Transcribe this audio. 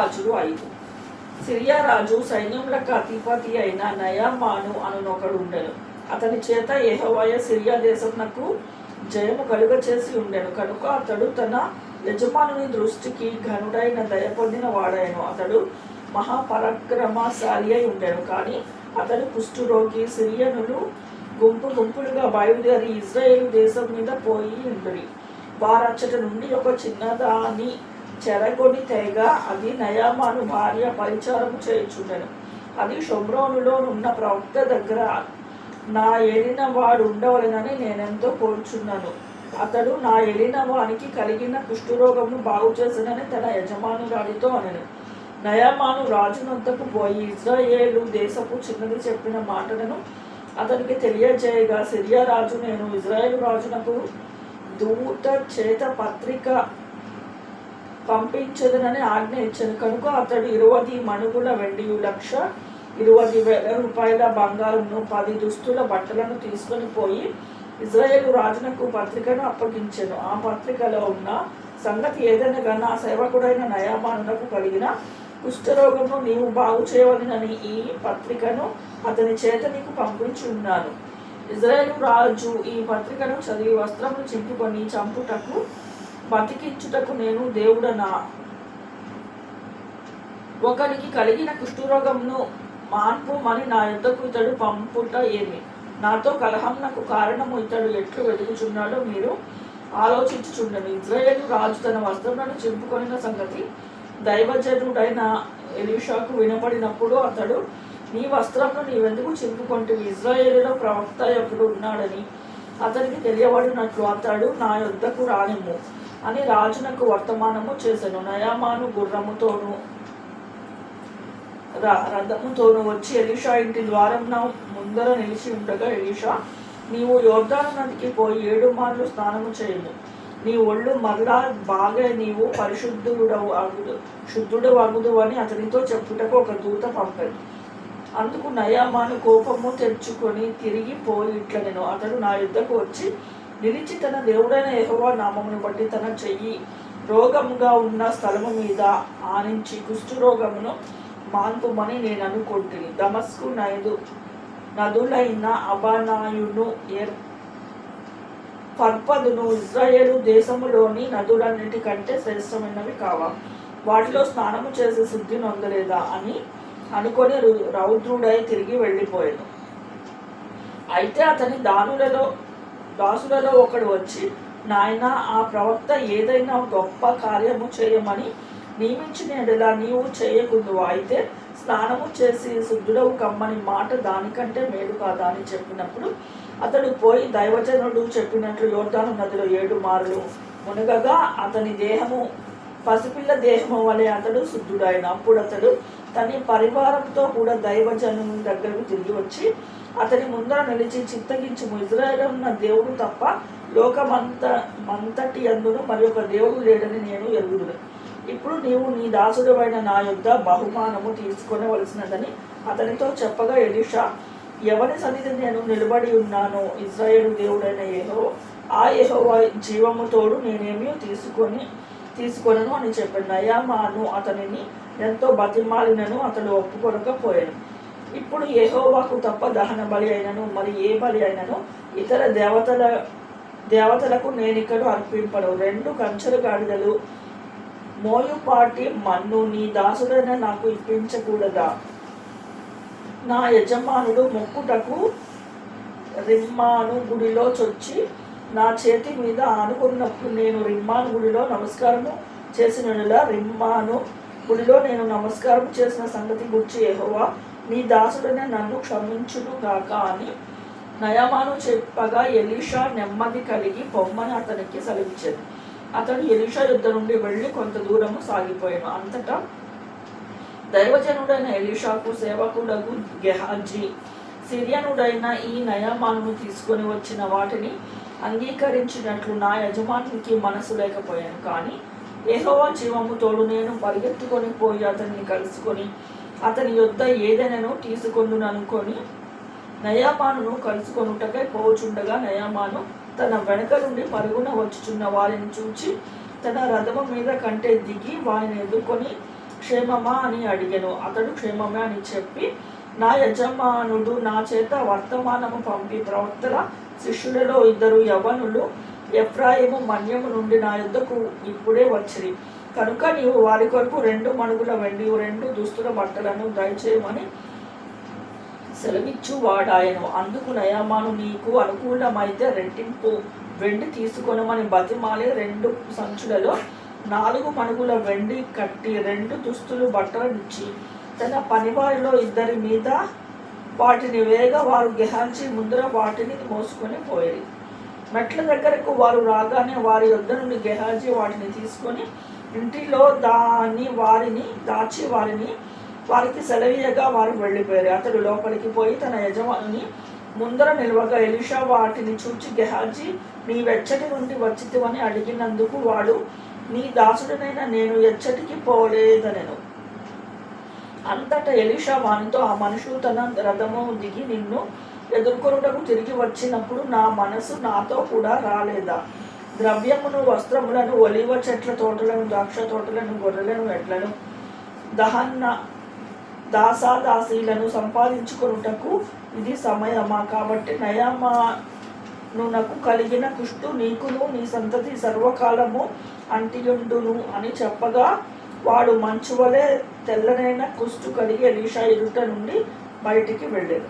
రాజులు ఐదు సిరియా రాజు సైన్యములకు అధిపతి అయిన నయామాను అనునొకడు ఉండెను. అతని చేత ఏహోవాయ సిరియా దేశమునకు జయము కలుగ చేసి ఉండెను. కనుక అతడు తన యజమానుని దృష్టికి ఘనుడైన దయ పొందిన వాడాయను అతడు మహాపరాక్రమశాలి అయి ఉండెను. కానీ అతడు కుష్ఠురోగి సిరియనులు గుంపు గుంపులుగా బయలుదేరి ఇజ్రాయేల్ దేశం మీద పోయి ఉండిరి. వారచ్చట నుండి ఒక చిన్నదాని చెరగొడి తెగ అది నయామాను భార్య పరిచారం చేయుచుండెను. అది షొమ్రోనులో ఉన్న ప్రవక్త దగ్గర నా ఎలిన వాడు ఉండవలనని నేనెంతో కోరుచున్నాను. అతడు నా ఎలిన వానికి కలిగిన కుష్ఠరోగమును బాగు చేసినని తన యజమానురాలితో అనను. నయామాను రాజునంతకు పోయి ఇజ్రాయేలు దేశపు చిన్నది చెప్పిన మాటలను అతనికి తెలియజేయగా సిరియా రాజు నేను ఇజ్రాయేల్ రాజునకు దూత చేత పత్రిక పంపించదనని ఆజ్ఞ ఇచ్చాను కనుక అతడు ఇరవది మణుగుల వెండి లక్ష ఇరవై వేల రూపాయల బంగారంను పది దుస్తుల బట్టలను తీసుకొని పోయి ఇజ్రాయేల్ రాజునకు పత్రికను అప్పగించాను. ఆ పత్రికలో ఉన్న సంగతి ఏదనగా నా సేవకుడైన నయామానునకు కలిగిన కుష్ఠరోగమును నీవు బాగు చేయవలనని ఈ పత్రికను అతని చేత నీకు పంపించి ఉన్నాను. ఇజ్రాయేల్ రాజు ఈ పత్రికను చదివి వస్త్రములు చింపుకొని చంపుటకు బతికించుటకు నేను దేవుడనా? ఒకరికి కలిగిన కుష్ఠరోగమును మాన్పు మరి నా యుద్ధకు ఇతడు పంపుట ఏమి? నాతో కలహంనకు కారణము ఇతడు ఎట్లు వెతుకుచున్నాడో మీరు ఆలోచించుచుండను ఇజ్రాయేలు రాజు తన వస్త్రములను చింపుకొనిన సంగతి దైవజనుడైన ఎలీషాకు వినపడినప్పుడు అతడు నీ వస్త్రంను నీవెందుకు చింపుకొంటివి? ఇజ్రాయేలులో ప్రవక్త ఎప్పుడు ఉన్నాడని అతనికి తెలియబడినట్లు అతడు నా యొద్దకు రానిమ్ము. అని రాజునకు వర్తమానము చేశాను నయామాను గుర్రముతోను ర- రథముతోను వచ్చి ఎలీషా ఇంటి ద్వారం ముందర నిలిచి ఉండగా ఎలీషా నీవు యోర్దాను నదికి పోయి ఏడు మార్లు స్నానము చేయము. నీ ఒళ్ళు మరలా బాగా నీవు పరిశుద్ధుడవు అగుదు శుద్ధుడు అగుదు అని అతనితో చెప్పుటకు ఒక దూత పంపాడు అందుకు నయామాను కోపము తెచ్చుకొని తిరిగి పోయి ఇట్ల నేను అతడు నా యుద్ధకు వచ్చి నిలిచి తన దేవుడైన యహోవా నామమును బట్టి తన చెయ్యి రోగముగా ఉన్న స్థలము మీద ఆనించి కుష్ఠరోగమును మాన్పుమని నేను అనుకుంటుని దమస్కు నైదు నదులైన అబానాయును ఎర్ పర్పదును. ఇజ్రాయేలు దేశములోని నదులన్నిటికంటే శ్రేష్టమైనవి కావా? వాటిలో స్నానము చేసే శుద్ధి నొందలేదా అని అనుకొని రు- రౌద్రుడై తిరిగి వెళ్ళిపోయాను. అయితే అతని దానులలో దాసులలో ఒకడు వచ్చి నాయన ఆ ప్రవక్త ఏదైనా గొప్ప కార్యము చేయమని నియమించిన ఎడలా నీవు చేయకుందువా అయితే స్నానము చేసి శుద్ధుడవు కమ్మని మాట దానికంటే మేలు కాదా? అని చెప్పినప్పుడు అతడు పోయి దైవజనుడు చెప్పినట్లు యోర్ధాను నదిలో ఏడు మార్లు మునగగా అతని దేహము పసిపిల్ల దేహము వలె అతడు శుద్ధుడైన. అప్పుడు అతడు తన పరివారంతో కూడా దైవజను దగ్గరకు తిరిగి వచ్చి అతని ముందర నిలిచి చింతగించము. ఇజ్రాయేల్ ఉన్న దేవుడు తప్ప లోకమంత మంతటి అందును మరి ఒక దేవుడు లేడని నేను ఎరుగుదును. ఇప్పుడు నీవు నీ దాసుడమైన నా యొద్ద బహుమానము తీసుకొనవలసినదని అతనితో చెప్పగా ఎలీషా ఎవరి సన్నిధి నేను నిలబడి ఉన్నానో ఇజ్రాయేల్ దేవుడైన ఏహో ఆ యెహో జీవముతోడు నేనేమీ తీసుకొని తీసుకొనను అని చెప్పాడు నయామాను అతనిని ఎంతో బతిమాలినను అతడు ఒప్పుకొనకపోయాను ఇప్పుడు యెహోవాకు తప్ప దహన బలి అయినను మరి ఏ బలి అయినను? ఇతర దేవతల దేవతలకు నేను ఇక్కడ అర్పింపను. రెండు కంచెలు గాడిదలు మోయుపాటి మన్ను నీ దాసుడైన నాకు ఇప్పించకూడదా? నా యజమానుడు మొక్కుటకు రిమ్మాను గుడిలో చొచ్చి నా చేతి మీద ఆనుకున్నప్పుడు నేను రిమ్మాను గుడిలో నమస్కారము చేసినలా రిమ్మాను గుడిలో నేను నమస్కారం చేసిన సంగతి గుర్చి ఏహోవా నీ దాసుడనే నన్ను క్షమించును కాక అని నయమాను చెప్పగా ఎలీషా నెమ్మది కలిగి బొమ్మని అతనికి సెలవిచ్చాడు అతడు ఎలీషా యుద్ధ నుండి వెళ్ళి కొంత దూరము సాగిపోయాను అంతటా దైవజనుడైన ఎలీషాకు సేవకుడగు గెహాజీ సిరియనుడైన ఈ నయమాను తీసుకొని వచ్చిన వాటిని అంగీకరించినట్లు నా యజమానికి మనసు లేకపోయాను. కానీ యెహోవా జీవము తోడు నేను పరిగెత్తుకొని పోయి అతన్ని కలుసుకొని అతని యొద్ద ఏదైనాను తీసుకొందుననుకొని నయామానును కలుసుకొనుటకై పోచుండగా నయామాను తన వెనక నుండి పరుగున వచ్చుచున్న వారిని చూచి తన రథము మీద కంటే దిగి వారిని ఎదుర్కొని క్షేమమా? అని అడిగాను. అతడు క్షేమమే? అని చెప్పి నా యజమానుడు నా చేత వర్తమానము పంపి ప్రవక్తల శిష్యులలో ఇద్దరు యవనులు ఎఫ్రాయిము మన్యము నుండి నా యుద్ధకు ఇప్పుడే వచ్చిరి. కనుక నీవు వారి కొరకు రెండు మణుగుల వెండి రెండు దుస్తుల బట్టలను దయచేయమని సెలవిచ్చు వాడాయను అందుకు నయమాను నీకు అనుకూలమైతే రెండింపు వెండి తీసుకొనమని బతిమాలి రెండు సంచులలో నాలుగు మణుగుల వెండి కట్టి రెండు దుస్తులు బట్టలనిచ్చి తన పనివారిలో ఇద్దరి మీద వాటిని వేగ వారు గెహాంచి ముందర వాటిని మోసుకొని పోయేది. మెట్ల దగ్గరకు వారు రాగానే వారి యొద్ద నుండి గెహాజీ వాటిని తీసుకొని ఇంటిలో దాని వారిని దాచి వారిని వారికి సెలవీయగా వారు వెళ్ళిపోయారు. అతడు లోపలికి పోయి తన యజమాని ముందర నిల్వగా ఎలిషా వాటిని చూచి గెహాజీ నీ వెచ్చటి నుండి వచ్చితివని అడిగినందుకు వాడు నీ దాసుడనైన నేను ఎచ్చటికి పోలేదనెను. అంతటా ఎలిషా వానితో ఆ మనుషు తన రథము దిగి నిన్ను ఎదుర్కొనుటకు తిరిగి వచ్చినప్పుడు నా మనసు నాతో కూడా రాలేదా? ద్రవ్యమును వస్త్రములను ఒలివ చెట్ల తోటలను ద్రాక్ష తోటలను గొర్రెలను ఎట్లను దహన్న దాసాదాసీలను సంపాదించుకొనుటకు ఇది సమయమా? కాబట్టి నయమానునకు కలిగిన కుష్టు నీకును నీ సంతతి సర్వకాలము అంటియుండును అని చెప్పగా వాడు మంచువలే తెల్లనైన కుష్టు కలిగి ఎలీషా ఎదుట నుండి బయటికి వెళ్ళాడు